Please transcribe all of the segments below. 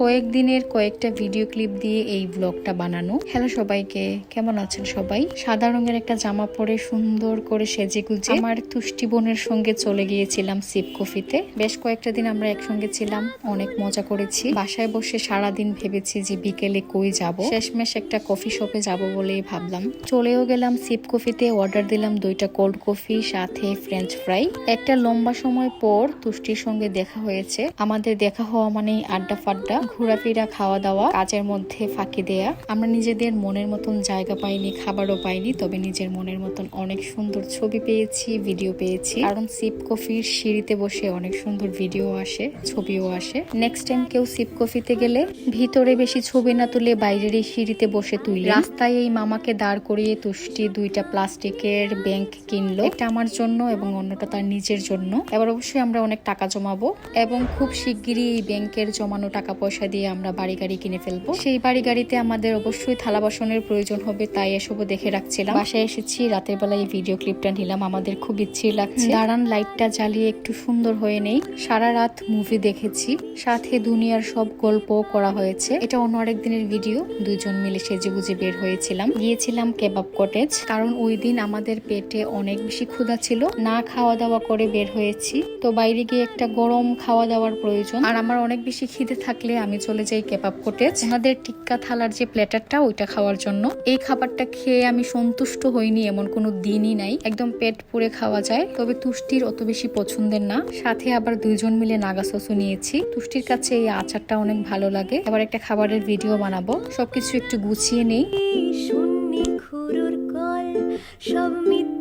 কয়েকদিনের কয়েকটা video clip দিয়ে এই ব্লগটা বানানো। হ্যালো সবাইকে, কেমন আছেন সবাই? সাদা রঙের একটা জামা পরে সুন্দর করে সেজে গুজে আমার তুষ্টি বোনের সঙ্গে চলে গিয়েছিলাম সিপ কফিতে বেশ কয়েকটা দিন আমরা একসঙ্গে ছিলাম, অনেক মজা করেছি। বাসায় বসে সারা দিন ভেবেছি যে বিকেলে কই যাব। শেষমেশ একটা কফি শপে যাব বলেই ভাবলাম। চলেও গেলাম সিপ কফিতে অর্ডার দিলাম দুইটা কোল্ড কফি সাথে ফ্রেঞ্চ ফ্রাই একটা লম্বা সময় পর তুষ্টির সঙ্গে দেখা হয়েছে। আমাদের দেখা হওয়া মানেই আড্ডা ফাড্ডা। ঘোরাফেরা খাওয়া দাওয়া কাজের মধ্যে ফাঁকি দেয়া। আমরা নিজেদের মনের মতন জায়গা পাইনি, খাবারও পাইনি, তবে নিজের মনের মতন অনেক সুন্দর ছবি পেয়েছি ভিডিও পেয়েছি। কারণ সিপ কফির সিঁড়িতে বসে অনেক সুন্দর ভিডিও আসে, ছবিও আসে। নেক্সট টাইম কেউ সিপ কফিতে গেলে ভিতরে বেশি ছবি না তুলে বাইরের এই সিঁড়িতে বসে তুলি রাস্তায় এই মামাকে দাঁড় করিয়ে তুষ্টি দুইটা প্লাস্টিকের ব্যাংক কিনলো। একটা আমার জন্য এবং অন্যটা তার নিজের জন্য। এবার অবশ্যই আমরা অনেক টাকা জমাবো এবং খুব শিগগিরই এই ব্যাংকের জমানো টাকা পয়সা দিয়ে আমরা বাড়ি গাড়ি কিনে ফেলব। সেই বাড়ি গাড়িতে আমাদের অবশ্যই থালা বাসনের প্রয়োজন হবে তাই এসবও দেখে রাখছিলাম। বাসায় এসেছি রাতের বেলা এই ভিডিও ক্লিপটা নিলাম আমাদের খুব ইচ্ছে লাগছে। দাঁড়ান লাইটটা জ্বালিয়ে একটু সুন্দর হয়ে নেই। সারা রাত মুভি দেখেছি সাথে দুনিয়ার সব গল্প করা হয়েছে। এটা অন্য আরেক দিনের ভিডিও দুজন মিলে সেজে গুজে বের হয়েছিলাম। গিয়েছিলাম কেবাব কটেজ কারণ ওই দিন আমাদের পেটে অনেক বেশি ক্ষুধা ছিল। না খাওয়া দাওয়া করে বের হয়েছি তো বাইরে গিয়ে একটা গরম খাওয়া দাওয়ার প্রয়োজন। আর আমার অনেক বেশি খিদে থাকলে আমি চলে যাই কেবাব কটেজ ওনাদের টিক্কা থালার যে প্ল্যাটারটা ওইটা খাওয়ার জন্য। এই খাবারটা খেয়ে আমি সন্তুষ্ট হইনি, এমন কোনো দিনই নাই। একদম পেট পুড়ে খাওয়া যায়। তবে তুষ্টির অত বেশি পছন্দের না। সাথে আবার দুইজন মিলে নাগা সসও নিয়েছি। তুষ্টির কাছে এই আচারটা অনেক ভালো লাগে। আবার একটা খাবারের ভিডিও বানাবো। সবকিছু একটু গুছিয়ে নেই। সব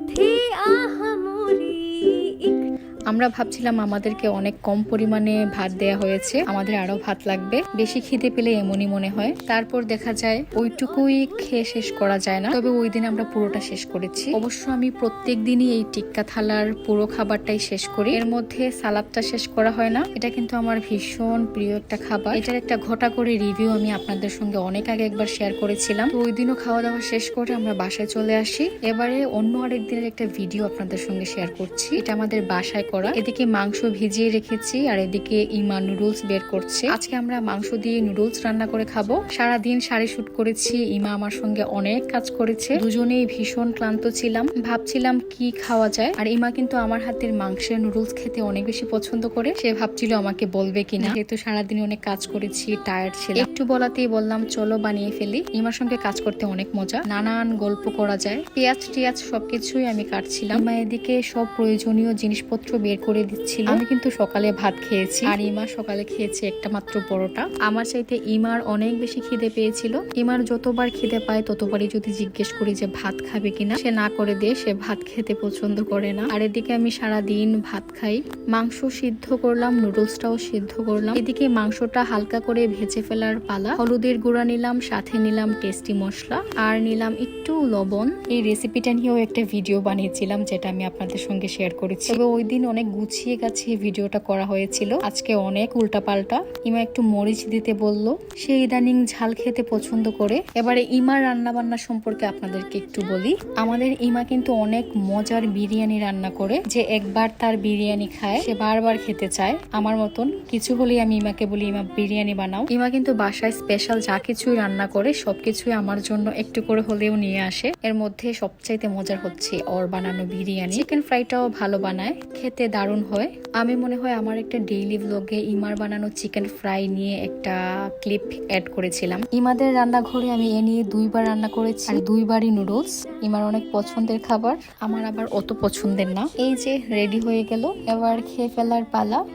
আমরা ভাবছিলাম আমাদেরকে অনেক কম পরিমাণে ভাত দেয়া হয়েছে, আমাদের আরও ভাত লাগবে। বেশি খিদে পেলে এমনই মনে হয়। তারপর দেখা যায় ওইটুকুই খেয়ে শেষ করা যায় না। তবে ওই দিন আমরা পুরোটা শেষ করেছি। অবশ্য আমি প্রত্যেক দিনই এই টিক্কা থালার পুরো খাবারটাই শেষ করি। এর মধ্যে সালাদটা শেষ করা হয় না। এটা কিন্তু আমার ভীষণ প্রিয় একটা খাবার। এটার একটা ঘটা করে রিভিউ আমি আপনাদের সঙ্গে অনেক আগে একবার শেয়ার করেছিলাম। তো ওই দিনও খাওয়া দাওয়া শেষ করে আমরা বাসায় চলে আসি। এবারে অন্য আরেক দিনের একটা ভিডিও আপনাদের সঙ্গে শেয়ার করছি। এটা আমাদের বাসায় করা এদিকে মাংস ভিজিয়ে রেখেছি আর এদিকে ইমা নুডলস বের করছে। আজকে আমরা মাংস দিয়ে নুডলস রান্না করে খাব। সারা দিন শাড়ি শুট করেছি, ইমা আমার সঙ্গে অনেক কাজ করেছে। দুজনেই ভীষণ ক্লান্ত ছিলাম, ভাবছিলাম কি খাওয়া যায়। আর ইমা কিন্তু আমার হাতের মাংসের নুডলস খেতে অনেক বেশি পছন্দ করে। সে ভাবছিল আমাকে বলবে কিনা। যেহেতু সারাদিন অনেক কাজ করেছি টায়ার্ড ছিলাম। একটু বলাতেই বললাম, চলো বানিয়ে ফেলি। ইমার সঙ্গে কাজ করতে অনেক মজা। নানান গল্প করা যায়। পেঁয়াজ টিয়াজ সবকিছুই আমি কাটছিলাম। ইমা এদিকে সব প্রয়োজনীয় জিনিসপত্র বের করে দিচ্ছিল। আমি কিন্তু সকালে ভাত খেয়েছি। আর ইমা সকালে খেয়েছে একটা মাত্র পরোটা। আমার চাইতে ইমার অনেক বেশি খিদে পেয়েছিল। ইমার যতবার খিদে পায় ততবারই যদি জিজ্ঞেস করি যে ভাত খাবে কিনা সে না করে দিয়ে সে ভাত খেতে পছন্দ করে না। আর এদিকে আমি সারা দিন ভাত খাই। মাংস সিদ্ধ করলাম নুডলসটাও সিদ্ধ করলাম। এদিকে মাংসটা হালকা করে ভেজে ফেলার পালা। হলুদের গুঁড়া নিলাম সাথে নিলাম টেস্টি মশলা। আর নিলাম একটু লবণ। এই রেসিপিটা নিয়েও একটা ভিডিও বানিয়েছিলাম যেটা আমি আপনাদের সঙ্গে শেয়ার করেছি। তবে ওই দিন অনেক গুছিয়ে গাছিয়ে ভিডিওটা করা হয়েছিল। আজকে অনেক উল্টাপাল্টা। ইমা একটু মরিচ দিতে বলল। সে ইদানিং ঝাল খেতে পছন্দ করে। এবারে ইমার রান্না বান্না সম্পর্কে আপনাদেরকে একটু বলি। আমাদের ইমা কিন্তু অনেক মজার বিরিয়ানি রান্না করে। যে একবার তার বিরিয়ানি খায়, সে বারবার খেতে চায়। আমার মতন কিছু হলেই আমি ইমাকে বলি, ইমা, বিরিয়ানি বানাও। ইমা কিন্তু বাসায় স্পেশাল যা কিছুই রান্না করে, সবকিছুই আমার জন্য একটু করে হলেও নিয়ে আসে। এর মধ্যে সবচাইতে মজার হচ্ছে ওর বানানো বিরিয়ানি। চিকেন ফ্রাইটাও ভালো বানায়। খেতে দারুণ হয়। আমি মনে হয় আমার একটা ডেইলি ব্লগে ইমার বানানো চিকেন ফ্রাই নিয়ে একটা ক্লিপ অ্যাড করেছিলাম। ইমাদের রান্নাঘরে আমি এ নিয়ে দুইবার রান্না করেছি। আর দুইবারই নুডলস ইমার অনেক পছন্দের খাবার। আমার আবার অত পছন্দের না। এই যে রেডি হয়ে গেল। এবার খেয়ে ফেলার পালা।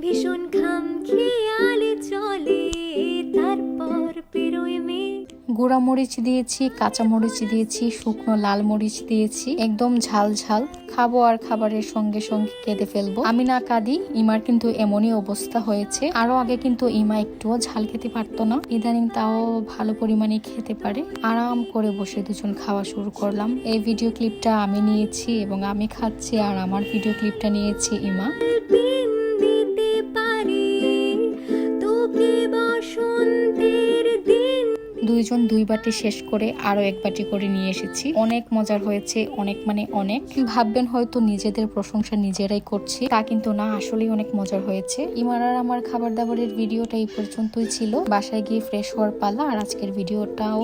ভীষণ খাম খেয়ালে গুঁড়া মরিচ দিয়েছি, কাঁচা মরিচ দিয়েছি, শুকনো লাল মরিচ দিয়েছি। একদম ঝাল ঝাল। খাব আর খাবারের সঙ্গে সঙ্গে কেঁদে ফেলব। আমি না কাঁদি, ইমার কিন্তু এমনই অবস্থা হয়েছে। আরও আগে কিন্তু ইমা একটুও ঝাল খেতে পারতো না। ইদানিং তাও ভালো পরিমাণে খেতে পারে। আরাম করে বসে দুজন খাওয়া শুরু করলাম। এই ভিডিও ক্লিপটা আমি নিয়েছি এবং আমি খাচ্ছি আর আমার ভিডিও ক্লিপটা নিয়েছি ইমা। দুইজন দুই বাটি শেষ করে আরও এক বাটি করে নিয়ে এসেছি। অনেক মজার হয়েছে, অনেক মানে অনেক। ভাববেন হয়তো নিজেদের প্রশংসা নিজেরাই করছি, তা কিন্তু না, আসলেই অনেক মজার হয়েছে। ইমার আর আমার খাবার দাবারের ভিডিওটা এই পর্যন্তই ছিল। বাসায় গিয়ে ফ্রেশ হওয়ার পালা, আর আজকের ভিডিওটাও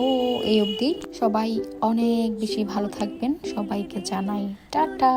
এই অবধি। সবাই অনেক বেশি ভালো থাকবেন। সবাইকে জানাই টাটা।